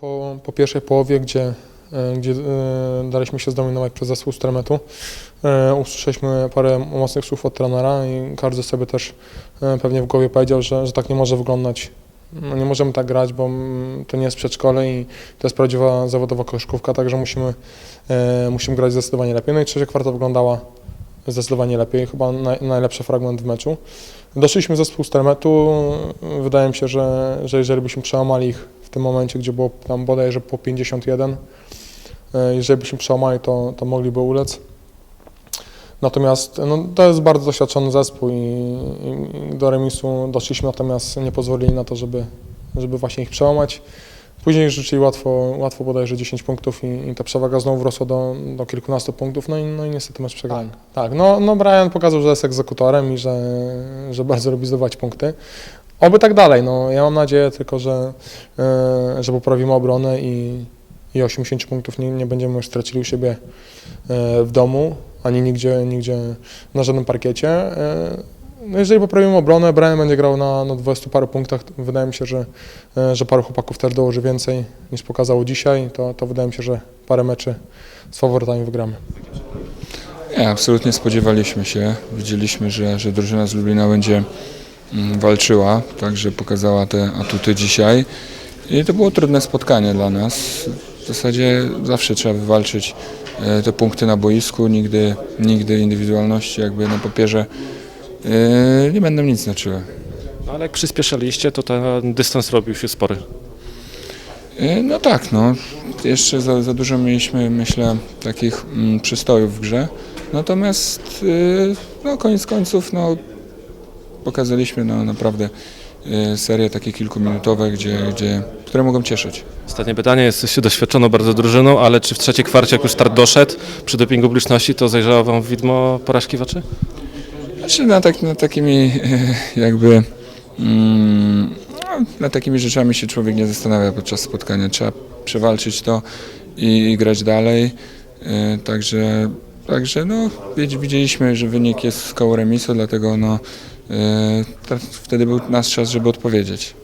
po, po pierwszej połowie, gdzie, e, gdzie e, daliśmy się zdominować przez zespół Stremetu, e, usłyszeliśmy parę mocnych słów od trenera i każdy sobie też pewnie w głowie powiedział, że, że tak nie może wyglądać. No nie możemy tak grać, bo mm, to nie jest przedszkole i to jest prawdziwa zawodowa koszykówka, także musimy, musimy grać zdecydowanie lepiej. No i trzecia kwarta wyglądała zdecydowanie lepiej, chyba naj, najlepszy fragment w meczu. Doszliśmy zespół Stermetu. Wydaje mi się, że, że jeżeli byśmy przełamali ich tym momencie, gdzie było tam bodajże po 51, e, jeżeli byśmy przełamali, to, to mogliby ulec. Natomiast no, to jest bardzo doświadczony zespół i, i, do remisu doszliśmy, natomiast nie pozwolili na to, żeby, żeby właśnie ich przełamać. Później rzucili łatwo, łatwo bodajże 10 punktów i, i ta przewaga znowu wrosła do, do kilkunastu punktów, no i, no i niestety mecz przegrany. Tak, no, no Brian pokazał, że jest egzekutorem i że, że bardzo lubi zdobywać punkty. Oby tak dalej, no ja mam nadzieję tylko, że, e, że poprawimy obronę i, i 80 punktów nie, nie będziemy już stracili u siebie e, w domu, ani nigdzie, nigdzie na żadnym parkiecie. E, No jeżeli poprawimy obronę, Brian będzie grał na, na 20 paru punktach. Wydaje mi się, że, że paru chłopaków też dołoży więcej niż pokazało dzisiaj. To, to wydaje mi się, że parę meczy z faworytami wygramy. Nie, absolutnie spodziewaliśmy się. Widzieliśmy, że, że drużyna z Lublina będzie walczyła, także pokazała te atuty dzisiaj. I to było trudne spotkanie dla nas. W zasadzie zawsze trzeba wywalczyć e, te punkty na boisku, nigdy, nigdy indywidualności jakby na papierze e, nie będą nic znaczyły. No, ale jak przyspieszaliście, to ten dystans robił się spory. E, No tak, no. Jeszcze za, za dużo mieliśmy, myślę, takich mm, przystojów w grze. Natomiast no, koniec końców no, pokazaliśmy no, naprawdę y, serię takie kilkuminutowe, gdzie, gdzie, które mogą cieszyć. Ostatnie pytanie, jesteście doświadczoną bardzo drużyną, ale czy w trzeciej kwarcie, jak już start doszedł, przy dopingu publiczności, to zajrzało wam widmo porażki w oczy? Znaczy na, tak, na takimi e, jakby mm, no, nad takimi rzeczami się człowiek nie zastanawia podczas spotkania. Trzeba przewalczyć to i, i grać dalej. E, Także, także no, widz- widzieliśmy, że wynik jest koło remisu, dlatego no, e, wtedy był nasz czas, żeby odpowiedzieć.